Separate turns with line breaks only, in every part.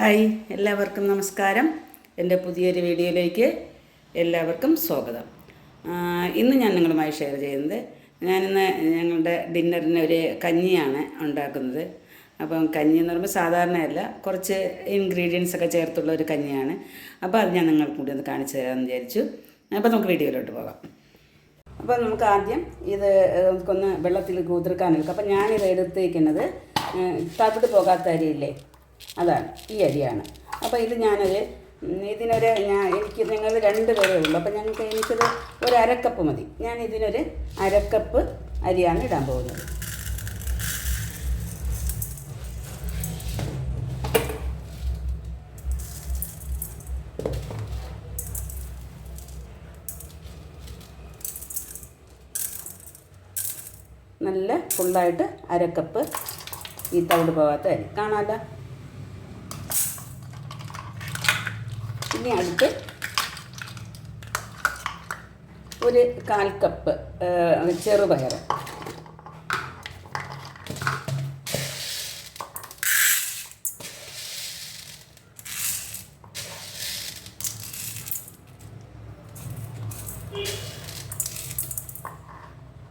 hi എല്ലാവർക്കും നമസ്കാരം എൻ്റെ പുതിയൊരു വീഡിയോയിലേക്ക് എല്ലാവർക്കും സ്വാഗതം ഇന്ന് ഞാൻ നിങ്ങളുമായി ഷെയർ ചെയ്യുന്നത് ഞാനിന്ന് ഞങ്ങളുടെ ഡിന്നറിന് ഒരു കഞ്ഞിയാണ് ഉണ്ടാക്കുന്നത് അപ്പം കഞ്ഞി എന്ന് പറയുമ്പോൾ സാധാരണയല്ല കുറച്ച് ഇൻഗ്രീഡിയൻസ് ഒക്കെ ചേർത്തുള്ള ഒരു കഞ്ഞിയാണ് അപ്പോൾ അത് ഞാൻ നിങ്ങൾക്ക് കൂടി ഒന്ന് കാണിച്ചു തരാമെന്ന് വിചാരിച്ചു അപ്പോൾ നമുക്ക് വീഡിയോയിലോട്ട് പോകാം അപ്പോൾ നമുക്ക് ആദ്യം ഇത് നമുക്കൊന്ന് വെള്ളത്തിൽ കുതിർക്കാൻ എടുക്കാം അപ്പോൾ ഞാനിത് എടുത്തേക്കുന്നത് തവിട് പോകാത്ത അരിയില്ലേ അതാണ് ഈ അരിയാണ് അപ്പോൾ ഇത് ഞാനൊരു ഇതിനൊരു ഞാൻ എനിക്ക് നിങ്ങൾ രണ്ട് പേരേ ഉള്ളൂ അപ്പോൾ ഞങ്ങൾക്ക് എനിക്കത് ഒരു അരക്കപ്പ് മതി ഞാൻ ഇതിനൊരു അരക്കപ്പ് അരിയാണ് ഇടാൻ പോകുന്നത് നല്ല ഫുള്ളായിട്ട് അരക്കപ്പ് ഈ തവിട് പോകാത്ത അരി കാണാമല്ലോ ഇനി അടുത്ത് ഒരു കാൽ കപ്പ് ചെറുപയർ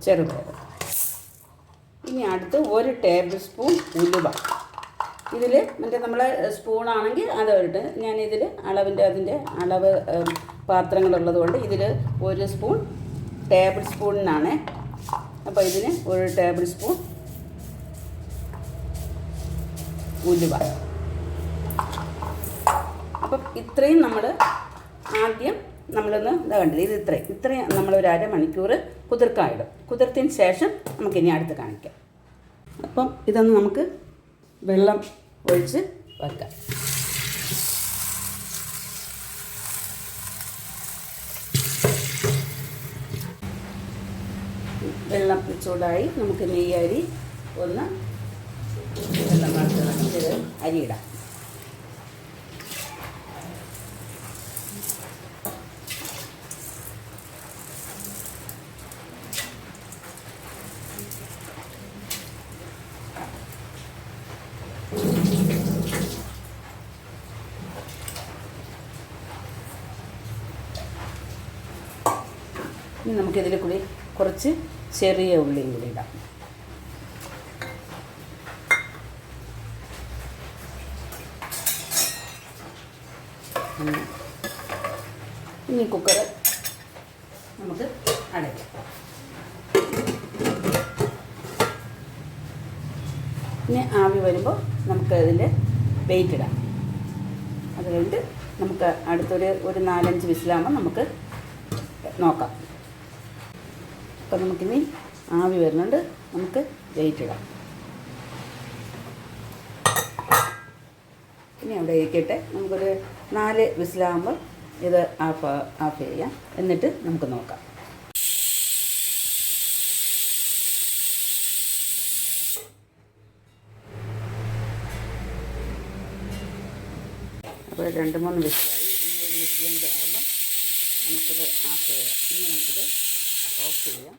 ചെറുപയർ ഇനി അടുത്ത് ഒരു ടേബിൾ സ്പൂൺ ഉലുവ ഇതിൽ മറ്റേ നമ്മളെ സ്പൂണാണെങ്കിൽ ഞാൻ ഇതിൽ അളവിൻ്റെ അതിൻ്റെ അളവ് പാത്രങ്ങളുള്ളത് കൊണ്ട് ഇതിൽ ഒരു സ്പൂൺ ടേബിൾ സ്പൂണിനാണ് അപ്പോൾ ഇതിന് ഒരു ടേബിൾ സ്പൂൺ ഉലുവ അപ്പം ഇത്രയും നമ്മൾ ആദ്യം നമ്മളൊന്ന് ഇതാ കണ്ടത് ഇത് ഇത്രയും ഇത്രയും നമ്മൾ ഒരു അരമണിക്കൂർ ഇടും കുതിർത്തിന് ശേഷം നമുക്കിനി അടുത്ത് കാണിക്കാം അപ്പം ഇതൊന്ന് നമുക്ക് വെള്ളം ഒഴിച്ച് വെക്കാം വെള്ളം ചൂടായി നമുക്ക് നെയ്യരി ഒന്ന് വെള്ളം വറുത്ത് അരിയിടാം ഇനി നമുക്കിതിൽ കൂടി കുറച്ച് ചെറിയ ഉള്ളിയും കൂടി ഇടാം ഇനി കുക്കർ നമുക്ക് അടയ്ക്കാം ഇനി ആവി വരുമ്പോൾ നമുക്ക് വെയിറ്റ് ഇടാം അതുകൊണ്ട് നമുക്ക് അടുത്തൊരു ഒരു നാലഞ്ച് വിസിലാകുമ്പോൾ നമുക്ക് നോക്കാം അപ്പം നമുക്കിനി ആവി വരുന്നുണ്ട് നമുക്ക് വെയിറ്റ് ഇടാം ഇനി അവിടെ ഇരിക്കട്ടെ നമുക്കൊരു നാല് വിസിലാകുമ്പോൾ ഇത് ആഫ് ആഫ് ചെയ്യാം എന്നിട്ട് നമുക്ക് നോക്കാം അപ്പോൾ രണ്ട് മൂന്ന് വിസിലായി ഇനി ഒരു വിസിലിൻ്റെ കൂടെ ആവുമ്പം ആഫ് ചെയ്യാം ഇനി നമുക്കത് ഓഫ് ചെയ്യാം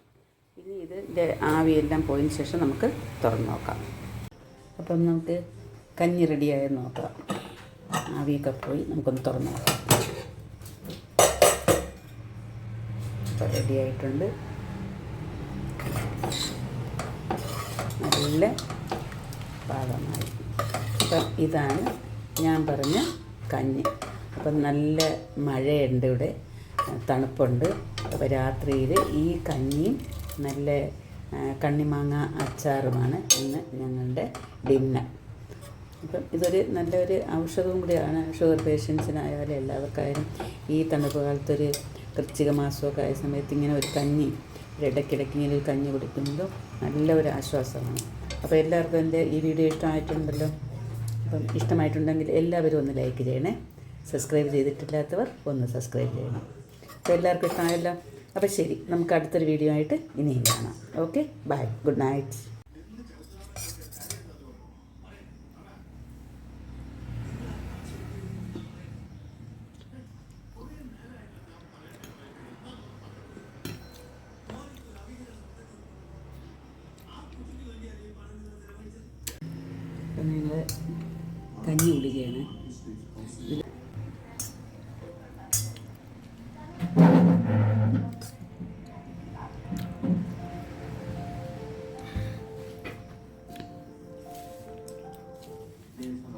ഇനി ഇതിൻ്റെ ആവിയെല്ലാം പോയതിന് ശേഷം നമുക്ക് തുറന്ന് നോക്കാം അപ്പം നമുക്ക് കഞ്ഞി റെഡിയായത് നോക്കാം ആവിയൊക്കെ പോയി നമുക്കൊന്ന് തുറന്ന് നോക്കാം അപ്പം റെഡി ആയിട്ടുണ്ട് നല്ല പാകമായി അപ്പം ഇതാണ് ഞാൻ പറഞ്ഞ കഞ്ഞി അപ്പം നല്ല മഴയുണ്ട് ഇവിടെ തണുപ്പുണ്ട് അപ്പോൾ രാത്രിയിൽ ഈ കഞ്ഞിയും നല്ല കണ്ണിമാങ്ങ അച്ചാറുമാണ് ഇന്ന് ഞങ്ങളുടെ ഡിന്നർ അപ്പം ഇതൊരു നല്ലൊരു ഔഷധവും കൂടിയാണ് ഷുഗർ പേഷ്യൻസിനായാലും എല്ലാവർക്കായാലും ഈ തണുപ്പ് കാലത്തൊരു വൃശ്ചിക മാസമൊക്കെ ആയ സമയത്ത് ഇങ്ങനെ ഒരു കഞ്ഞി ഇടയ്ക്കിടയ്ക്ക് ഇങ്ങനെ ഒരു കഞ്ഞി കുടിക്കുന്നതും നല്ല ഒരു ആശ്വാസമാണ് അപ്പോൾ എല്ലാവർക്കും എൻ്റെ ഈ വീഡിയോ ഇഷ്ടമായിട്ടുണ്ടല്ലോ അപ്പം ഇഷ്ടമായിട്ടുണ്ടെങ്കിൽ എല്ലാവരും ഒന്ന് ലൈക്ക് ചെയ്യണേ സബ്സ്ക്രൈബ് ചെയ്തിട്ടില്ലാത്തവർ ഒന്ന് സബ്സ്ക്രൈബ് ചെയ്യണം അപ്പോൾ എല്ലാവർക്കും ഇഷ്ടമായല്ലോ അപ്പോൾ ശരി നമുക്ക് അടുത്തൊരു വീഡിയോ ആയിട്ട് ഇനിയും കാണാം ഓക്കെ ബൈ ഗുഡ് നൈറ്റ് 대해서